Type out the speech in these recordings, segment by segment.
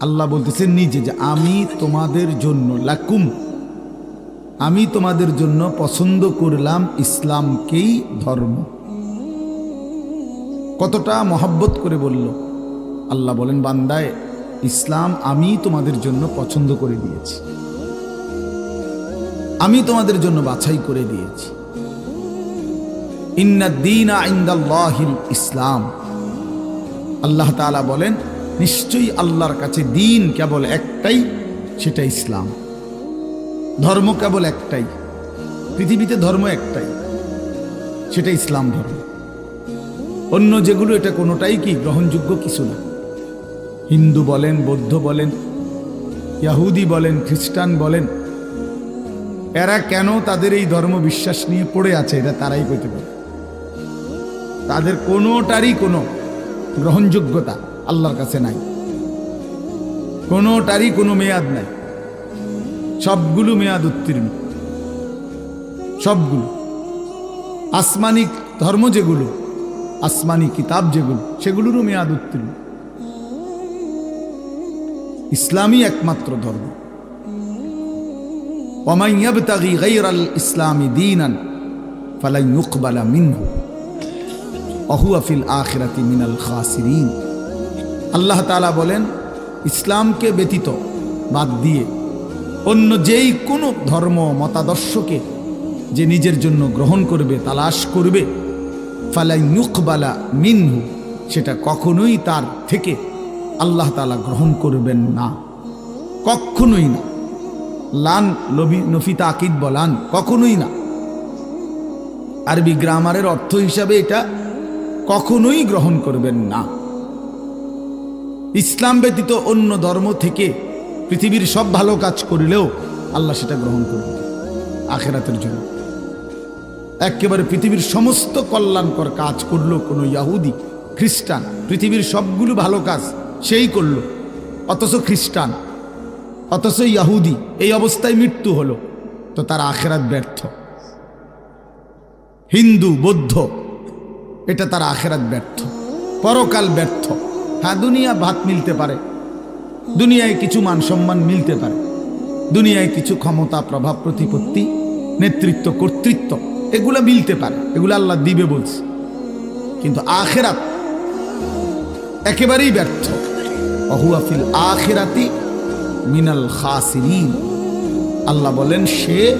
আল্লাহ বলতেছেন নিজে যে, আমি তোমাদের জন্য, লাকুম, আমি তোমাদের জন্য পছন্দ করলাম ইসলামকেই ধর্ম। কতটা মহব্বত করে বলল। আল্লাহ বলেন, বান্দায়, ইসলাম আমি তোমাদের জন্য পছন্দ করে দিয়েছি। আমি তোমাদের জন্য বাছাই করে দিয়েছি। ইন্নাদ্দিন আইন্দাল্লাহিল ইসলাম। আল্লাহ তাআলা বলেন নিশ্চয়ই আল্লাহর কাছে দিন কেবল একটাই, সেটা ইসলাম। ধর্ম কেবল একটাই। পৃথিবীতে ধর্ম একটাই, সেটা ইসলাম ধর্ম। অন্য যেগুলো, এটা কোনোটাই কি গ্রহণযোগ্য কিছু না। হিন্দু বলেন, বৌদ্ধ বলেন, ইয়াহুদি বলেন, খ্রিস্টান বলেন, এরা কেন তাদের এই ধর্ম বিশ্বাস নিয়ে পড়ে আছে, এটা তারাই কইতে পারে। তাদের কোনোটারই কোনো গ্রহণযোগ্যতা আল্লাহর কাছে নাই। কোনোটারই কোনো মেয়াদ নাই। সবগুলো মেয়াদ উত্তীর্ণ। সবগুলো। আসমানিক ধর্ম যেগুলো, আসমানি কিতাব যেগুলো, সেগুলোরও মেয়াদ উত্তীর্ণ। ইসলামই একমাত্র ধর্ম। ওমাইয়াবতাগি গাইরাল ইসলামি দীনান ফালাই মিনাল খাসিরিন। আল্লাহ তাআলা বলেন, ইসলামকে ব্যতীত বাদ দিয়ে অন্য যেই কোনো ধর্ম মতাদর্শকে যে নিজের জন্য গ্রহণ করবে, তালাশ করবে, ফালাই ইউকবালা মিনহু, সেটা কখনোই তার থেকে আল্লাহ তাআলা গ্রহণ করবেন না। কখনোই না। লান লবি নফিতা আকিদ বলান, কখনোই না। আরবি গ্রামারের অর্থ হিসাবে এটা কখনোই গ্রহণ করবেন না। ইসলাম ব্যতীত অন্য ধর্ম থেকে পৃথিবীর সব ভালো কাজ করলেও আল্লাহ সেটা গ্রহণ করবে আখেরাতের জন্য। একেবারে পৃথিবীর সমস্ত কল্যাণকর কাজ করল কোনো ইয়াহুদি, খ্রিস্টান, পৃথিবীর সবগুলো ভালো কাজ সেই করল, অথচ খ্রিস্টান, অথচ ইয়াহুদি এই অবস্থায় মৃত্যু হলো, তো তার আখেরাত ব্যর্থ। হিন্দু, বৌদ্ধ, এটা তার আখেরাত ব্যর্থ, পরকাল ব্যর্থ। হ্যাঁ দুনিয়া ভাত মিলতে পারে। দুনিয়ায় কিছু মান সম্মান মিলতে পারে। দুনিয়ায় কিছু ক্ষমতা, প্রভাব, প্রতিপত্তি, নেতৃত্ব, কর্তৃত্ব, এগুলো মিলতে পারে। এগুলো আল্লাহ দিবে বলছে। কিন্তু আখেরাত একেবারেই ব্যর্থ। অহুয়াফিল আখেরাতি মিনাল খাসিরিন। আল্লাহ বলেন, সে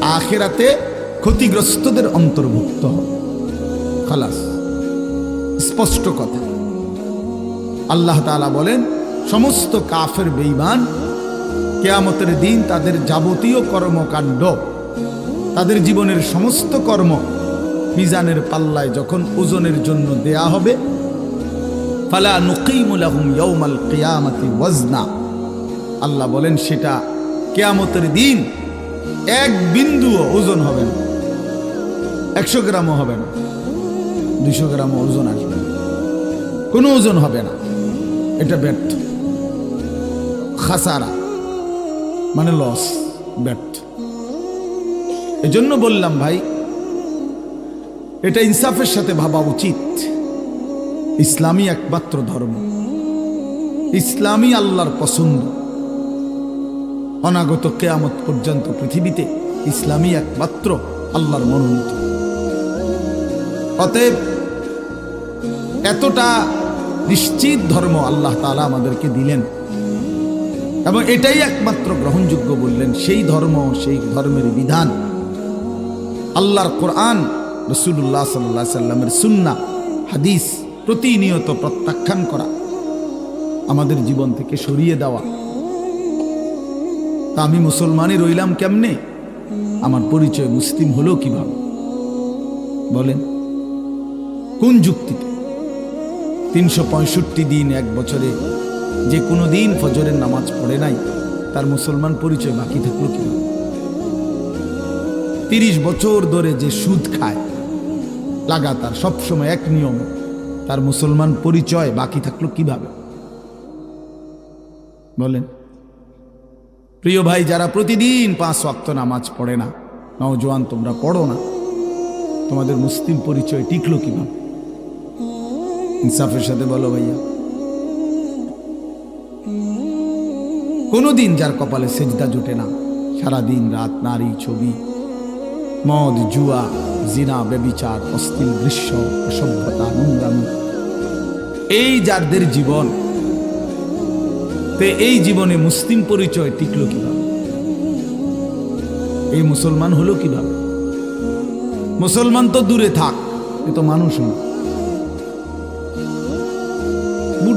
আখেরাতে ক্ষতিগ্রস্তদের অন্তর্ভুক্ত খালাস, স্পষ্ট কথা। আল্লাহ তাআলা বলেন, সমস্ত কাফের বেঈমান কেয়ামতের দিন তাদের যাবতীয় কর্মকাণ্ড, তাদের জীবনের সমস্ত কর্ম মিজানের পাল্লায় যখন ওজনের জন্য দেয়া হবে, ফালা নুকিমুলাহুম ইয়াউমাল কিয়ামাতি ওয়াজনা। আল্লাহ বলেন, সেটা কেয়ামতের দিন এক বিন্দুও ওজন হবে না, একশো গ্রামও হবে না, দুইশো গ্রামও ওজন আসবে কোনো ওজন হবে না। এটা ব্যাট খাসারা মানে লস ব্যর্থ এজন্য বললাম ভাই, এটা ইনসাফের সাথে ভাবা উচিত। ইসলামী একমাত্র ধর্ম। ইসলামী আল্লাহর পছন্দ। অনাগত কেয়ামত পর্যন্ত পৃথিবীতে ইসলামী একমাত্র আল্লাহর মনোনীত। অতএব এতটা নিশ্চিত ধর্ম আল্লাহ তালা আমাদেরকে দিলেন। এবং এটাই একমাত্র গ্রহণযোগ্য বললেন, সেই ধর্ম, সেই ধর্মের বিধান। আল্লাহর কোরআন রসুল্লাহ সাল্লাহ সাল্লামের সুন্না হাদিস প্রতিনিয়ত প্রত্যাখ্যান করা, আমাদের জীবন থেকে সরিয়ে দেওয়া। তা আমি মুসলমানই রইলাম কেমনে? আমার পরিচয় মুসলিম হলো কীভাবে? বলেন, কোন যুক্তিতে? তিনশো পঁয়ষট্টি দিন এক বছরে। যে কোনো দিন ফজরের নামাজ পড়ে নাই, তার মুসলমান পরিচয় বাকি থাকল কীভাবে? তিরিশ বছর ধরে যে সুদ খায়, লাগাতার, সবসময় এক নিয়ম, তার মুসলমান পরিচয় বাকি থাকল কীভাবে? বলেন, প্রিয় ভাই, যারা প্রতিদিন পাঁচ ওয়াক্ত নামাজ পড়ে না, নওজোয়ান, তোমরা পড়ো না, তোমাদের মুসলিম পরিচয় টিকলো কীভাবে? ইনসাফের সাথে বলো ভাইয়া। কোনোদিন যার কপালে সেজদা জোটে না। সারাদিন রাত, নারী, ছবি, মদ, জুয়া, জিনা বেবিচার অস্থির দৃশ্য, অসভ্যতা, নোংরামি। এই যাদের জীবন, তে এই জীবনে মুসলিম পরিচয় টিকলো কীভাবে? এই মুসলমান হলো কীভাবে? মুসলমান তো দূরে থাক, এ তো মানুষ না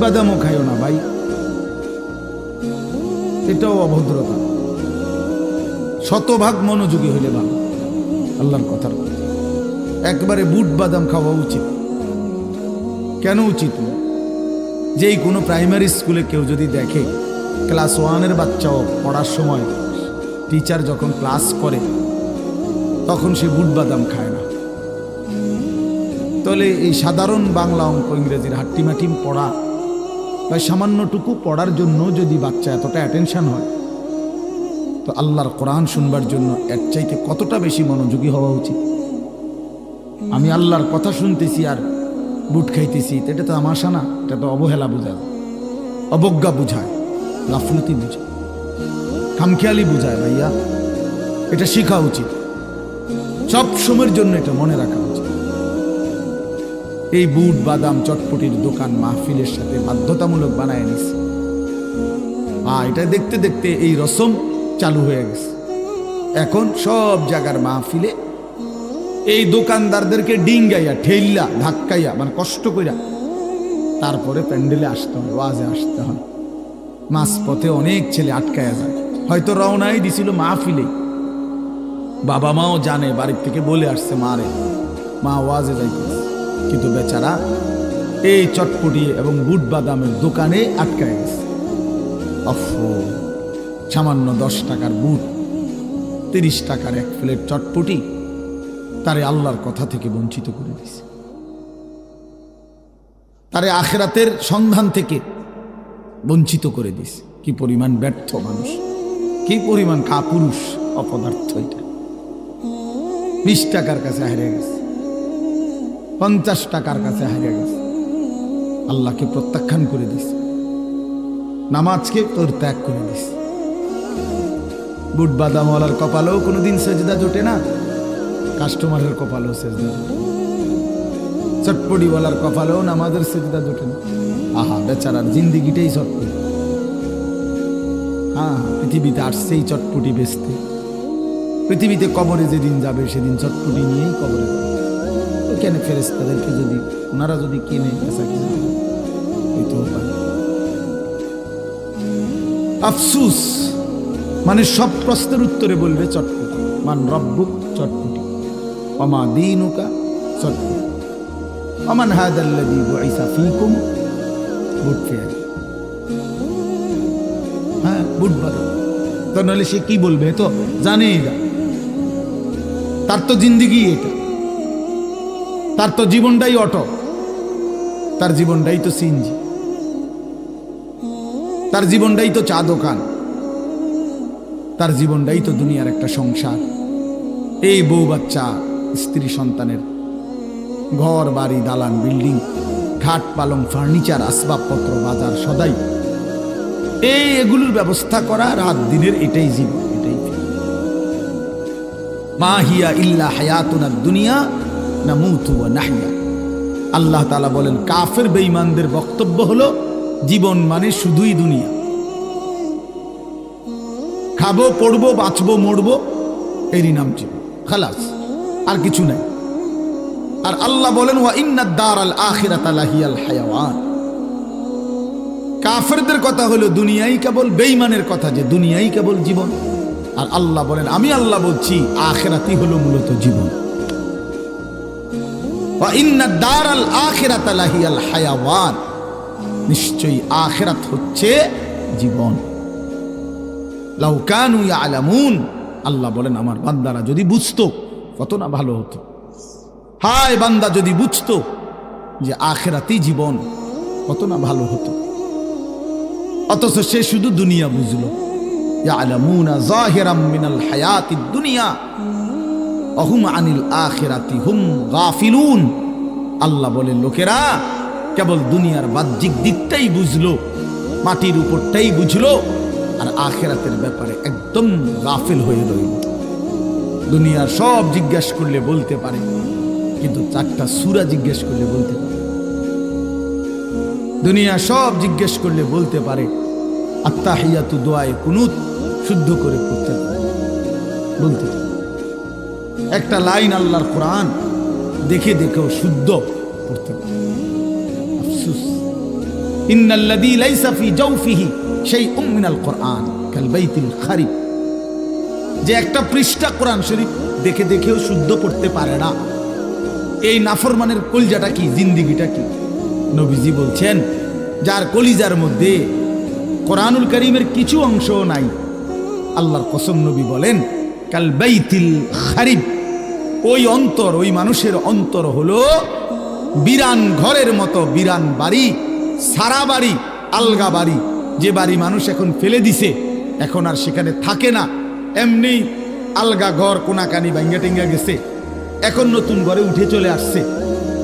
বাদামও খাইও না ভাই। এটাও অভদ্রতা। শতভাগ মনোযোগী হইলে ভালো। আল্লাহর কথার কথা একবারে বুট বাদাম খাওয়া উচিত। কেন উচিত? যেই কোনো প্রাইমারি স্কুলে কেউ যদি দেখে, ক্লাস ওয়ানের বাচ্চাও পড়ার সময় টিচার যখন ক্লাস করে, তখন সে বুট বাদাম খায় না। তাহলে এই সাধারণ বাংলা অঙ্ক ইংরেজির হাট্টিমাটিম পড়া বা সামান্যটুকু পড়ার জন্য যদি বাচ্চা এতটা অ্যাটেনশন হয়, তো আল্লাহর কোরআন শুনবার জন্য এর চাইতে কতটা বেশি মনোযোগী হওয়া উচিত? আমি আল্লাহর কথা শুনতেছি আর বুট খাইতেছি এটা তো আমাশা না এটা তো অবহেলা বোঝায়। অবজ্ঞা বুঝায়, গাফলতি বুঝায়। খামখেয়ালি বুঝায় ভাইয়া, এটা শেখা উচিত। সব সময়ের জন্য এটা মনে রাখা উচিত। এই বুট বাদাম চটপটির দোকান মাহফিলের সাথে বাধ্যতামূলক বানায় নিছে। আ এটা দেখতে দেখতে এই রসম চালু হয়ে গেছে। এখন সব জায়গার মাহফিলে এই দোকানদারদেরকে ডিঙ্গাইয়া ঠেল্লা ধাক্কাইয়া মানে কষ্ট কইরা তারপরে প্যান্ডেলে আসতে হয়, ওয়াজে আসতে হয়। মাস পথে অনেক ছেলে আটকায়া যায়। হয়তো রওনাই দিছিল মাহফিলে। বাবা মাও জানে, বাড়ির থেকে বলে আসছে মারে মা ওয়াজে যাইতেছে। কিন্তু বেচারা এই চটপটি এবং বুট বাদামের দোকানে আটকায় গেছে। অফ, সামান্য দশ টাকার বুট, তিরিশ টাকার এক প্লেট চটপটি তারে আল্লাহর কথা থেকে বঞ্চিত করে দিছে। তারে আখেরাতের সন্ধান থেকে বঞ্চিত করে দিস কি পরিমাণ ব্যর্থ মানুষ, কি পরিমাণ কাপুরুষ অপদার্থ এটা। বিশ টাকার কাছে হারিয়ে গেছে। পঞ্চাশ টাকার কাছে হারিয়ে গেছে। আল্লাহকে প্রত্যাখ্যান করে দিস নামাজকে তোর ত্যাগ করে দিস বুট বাদামওয়ালার কপালেও কোনোদিন সেজদা জোটে না, কাস্টমারের কপালেও সেজদা জোটে। চটপটিওয়ালার কপালেও নামাজের সেজদা জোটে না। আহা, বেচারার জিন্দিগিটাই চটপটি। হ্যাঁ হ্যাঁ পৃথিবীতে আসছেই চটপটি বেচতে। পৃথিবীতে কবরে যেদিন যাবে, সেদিন চটপটি নিয়েই কবরে যাবে। ওইখানে ফেরেস্তাদেরকে যদি ওনারা যদি কিনে বেচা কিনে আফসুস মানে সব প্রশ্নের উত্তরে বলবে চটপটি। মান রব্বুক চটপটি। অমা দিনুকা চটপটি। অমান হাদাল্লাযী বুইসা ফীকুম, বুট ফেয়ার। হ্যাঁ বুট বাদা। তো নাহলে সে কি বলবে? তো জানেই না। তার তো জিন্দিগি এটা। তার তো জীবনটাই অটো। তার জীবনটাই তো সিনজি তার জীবনটাই তো চা দোকান। তার জীবনটাই তো দুনিয়ার একটা সংসার। এই বউ বাচ্চা, স্ত্রী সন্তানের ঘর, বাড়ি, দালান, বিল্ডিং খাট পালং, ফার্নিচার, আসবাবপত্র, বাজার, সদাই। এই এগুলোর ব্যবস্থা করা রাত দিনের এটাই জীবন, এটাই। মা হিয়া ইল্লা হায়াতুনা দুনিয়া না মুতু নাহিয়া আল্লাহ তালা বলেন, কাফের বেঈমানদের বক্তব্য হলো, জীবন মানে শুধুই দুনিয়া। খাব, পড়ব, বাঁচবো, মরবো, এরই নাম জীবন। খালাস, আর কিছু নাই। আর আল্লাহ বলেন, ওয়া ইন্নাদ দার আল আখিরাত লাহিয়াল হায়াওয়ান। কাফেরদের কথা হলো, দুনিয়াই কেবল বেঈমানের কথা যে দুনিয়াই কেবল জীবন। আর আল্লাহ বলেন, আমি আল্লাহ বলছি আখেরাতি হলো মূলত জীবন। নিশ্চয়ই আখেরাত হচ্ছে জীবন। লাউকানু ইয়ালামুন। আল্লাহ বলেন, আমার বান্দারা যদি বুঝতো, কত না ভালো হতো। হায় বান্দা, যদি বুঝতো যে আখেরাতেই জীবন, কত না ভালো হতো। অথচ সে শুধু দুনিয়া বুঝলো। ইয়ালামুনা জাহিরাম মিনাল হায়াতিদ দুনিয়া। অহুম আনিল আখিরাতি হুম গাফিলুন। আল্লাহ বলে, লোকেরা, কেবল দুনিয়ার বাহ্যিক দিকটাই বুঝলো, মাটির উপরটাই বুঝলো, আর আখেরাতের ব্যাপারে একদম গাফিল হয়ে রইল। দুনিয়ার সব জিজ্ঞেস করলে বলতে পারে, কিন্তু চারটা সুরা জিজ্ঞেস করলে বলতে পারে। দুনিয়া সব জিজ্ঞেস করলে বলতে পারে আত্মাহিয়াতু দোয়ায় কুনুত, শুদ্ধ করে পড়তে পারে। বলতে পারে। একটা লাইন আল্লাহর কোরআন দেখে দেখেও শুদ্ধ পড়তে পারে। জাওফিহি শাইউম কোরআন কাল বাইতিল খারিব। যে একটা পৃষ্ঠা কোরআন শরীফ দেখে দেখেও শুদ্ধ পড়তে পারে না। এই নাফরমানের কলিজাটা কি, জিন্দিগিটা কি? নবীজি বলছেন, যার কলিজার মধ্যে কোরআনুল করিমের কিছু অংশ নাই, আল্লাহর কসম নবী বলেন, কাল বাইতিল খারিব। ওই অন্তর, ওই মানুষের অন্তর হলো বিরান ঘরের মতো বিরান বাড়ি, সারা বাড়ি, আলগা বাড়ি। যে বাড়ি মানুষ এখন ফেলে দিছে, এখন আর সেখানে থাকে না। এমনি আলগা ঘর, কোনাকানি, ভাঙ্গা টেঙ্গা গেছে। এখন নতুন ঘরে উঠে চলে আসছে।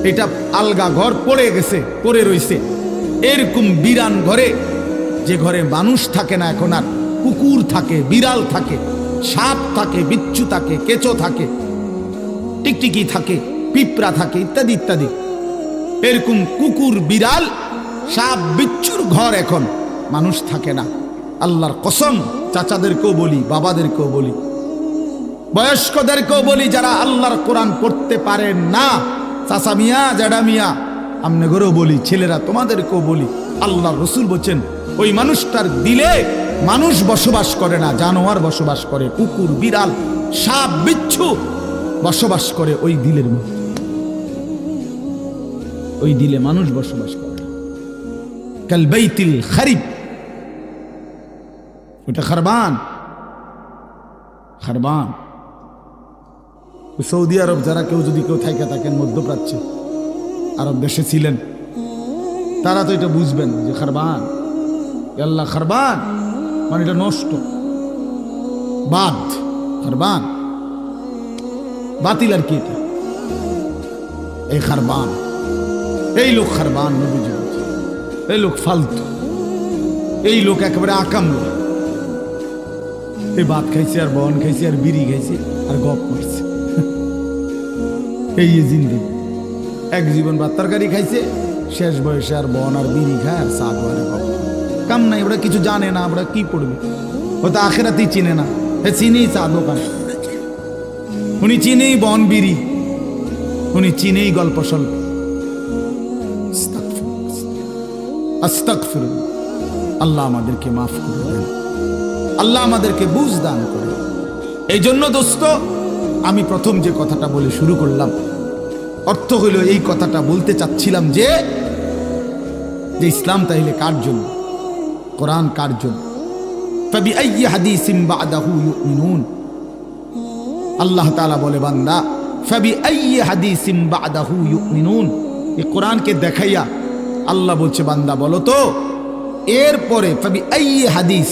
এটা আলগা ঘর পড়ে গেছে, পড়ে রয়েছে এরকম বিরান ঘরে যে ঘরে মানুষ থাকে না এখন আর, কুকুর থাকে, বিড়াল থাকে, সাপ থাকে, বিচ্ছু থাকে, কেঁচো থাকে টিকটিকি থাকে, পিঁপড়া থাকে ইত্যাদি ইত্যাদি। এরকম কুকুর, বিড়াল, সাপ, বিচ্ছুর ঘর এখন। মানুষ থাকে না। আল্লাহর কসম, চাচাদেরকেও বলি, বাবাদেরকেও বলি। বয়স্কদেরকেও বলি যারা আল্লাহর কোরআন পড়তে পারেন না। চাচা মিয়া জ্যাডা মিয়া আমনে ঘরেও বলি, ছেলেরা তোমাদেরকেও বলি। আল্লাহ রসুল বলছেন, ওই মানুষটার দিলে মানুষ বসবাস করে না, জানোয়ার বসবাস করে, কুকুর, বিড়াল, সাপ, বিচ্ছু। বসবাস করে ওই দিলের মধ্যে। ওই দিলে মানুষ বসবাস করে। কাল বাইতিল খারিব। ওটা খারবান। খারবান। সৌদি আরব যারা কেউ যদি কেউ থাইকা থাকেন, মধ্যপ্রাচ্যে, আরব দেশে ছিলেন, তারা তো এটা বুঝবেন যে খারবান। আল্লাহ খারবান। মানে এটা নষ্ট। বাদ। খারবান। বাতিল আর কি এই খারবান, এই লোক খারবান এই লোক ফালতু, এই লোক একেবারে আকাম লোক। এই ভাত খাইছে আর বন খাইছে আর বিড়ি খাইছে আর গপ করছে। এই জিন্দি, এক জীবন ভাত তরকারি খাইছে, শেষ বয়সে আর বন আর বিড়ি খায় আর সাত বারে গপ কাম নাই, ওরা কিছু জানে না, আমরা কি পড়বে? ও তো আখেরাতেই চিনে না। এ চিনেই চা দোকান। উনি চিনেই বন বিড়ি। উনি চিনেই গল্প স্বল্প। আল্লাহ আমাদেরকে মাফ করে দেন। আল্লাহ আমাদেরকে বুঝ দান করে। এই জন্য দোস্ত, আমি প্রথম যে কথাটা বলে শুরু করলাম, অর্থ হইল এই কথাটা বলতে চাচ্ছিলাম যে যে ইসলাম তাইলে কার জন্য? কোরআন কার জন্য? তবে হাদিসিম বাদাহু ইউমিনুন। আল্লাহ তাআলা বলে, বান্দা ফাবি আইয়ি হাদিসিম বাদাহু ইউমিনুন। এই কোরআনকে দেখাইয়া আল্লাহ বলছে, বান্দা, বলো তো, এরপরে ফাবি আইয়ি হাদিস,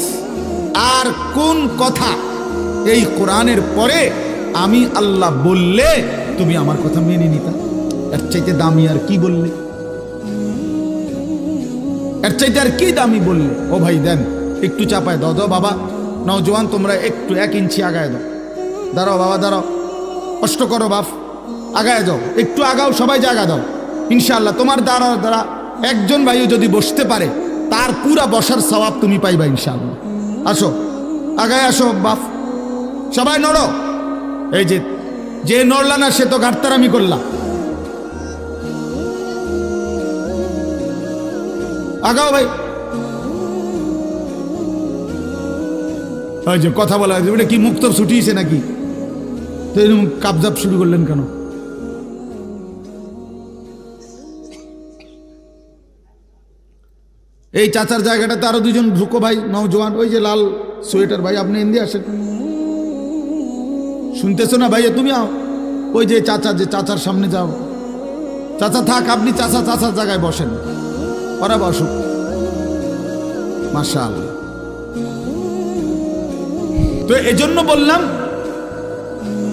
আর কোন কথা এই কোরআনের পরে আমি আল্লাহ বললে তুমি আমার কথা মেনে নিতা? এর চাইতে দামি আর কি বললে? এর চাইতে আর কি দামি বললে? ও ভাই, দেন, একটু চাপায় দাও দাও, বাবা। নওজোয়ান তোমরা একটু এক ইঞ্চি আগায় দাও। দাঁড়াও বাবা, দাঁড়াও। কষ্ট করো বাপ। আগায় যাও। একটু আগাও, সবাই জায়গা দাও। ইনশাআল্লাহ, তোমার দ্বারা দ্বারা একজন ভাইও যদি বসতে পারে, তার পুরা বসার স্বভাব তুমি পাইবা ইনশাআল্লাহ। আসো, আগায় আসো বাপ। সবাই নড়ো। এই যে যে নড়লা না, সে তো ঘাটতারামি করলাম আগাও ভাই। ওই যে, কথা বলা ওটা কি মুক্ত ছুটিয়েছে নাকি? এরকম কাবজাব শুরু করলেন কেন? এই চাচার জায়গাটাতে আরও দুজন ঢুকো ভাই, নওজোয়ান, ওই যে লাল সোয়েটার ভাই, আপনি এমনি আসেন। শুনতেছো না ভাইয়া, তুমি আও। ওই যে চাচা, যে চাচার সামনে যাও। চাচা থাক, আপনি চাচা, চাচার জায়গায় বসেন। ওরা বসুক। মাশাল তো এজন্য বললাম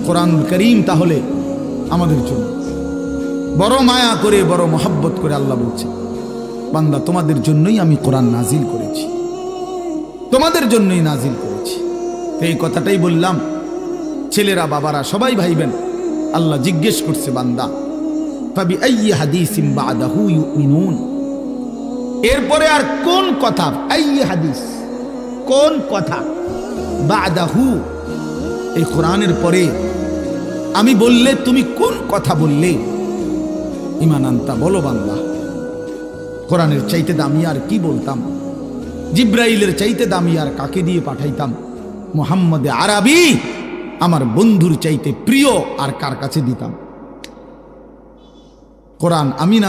কোরআন করিম তাহলে আমাদের জন্য। বড় মায়া করে, বড় মহাব্বত করে আল্লাহ বলছে বান্দা, তোমাদের জন্যই আমি কোরআন নাজিল করেছি। তোমাদের জন্যই নাজিল করেছি। এই কথাটাই বললাম, ছেলেরা, বাবারা, সবাই ভাইবেন। আল্লাহ জিজ্ঞেস করছে, বান্দা হাদিসিম বাদাহু ইউমিনুন? এরপরে আর কোন কথা, আইয়ি হাদিস, কোন কথা বা বাদাহু? এই কোরআনের পরে আমি বললে তুমি কোন কথা বললে? ইমান বলো বান্দা। কোরআনের চাইতে দামি আর কি বলতাম? জিব্রাইলের চাইতে দামি আর কাকে দিয়ে পাঠাইতাম? মোহাম্মদে আরবি আমার বন্ধুর চাইতে প্রিয় আর কার কাছে দিতাম? কোরআন আমি না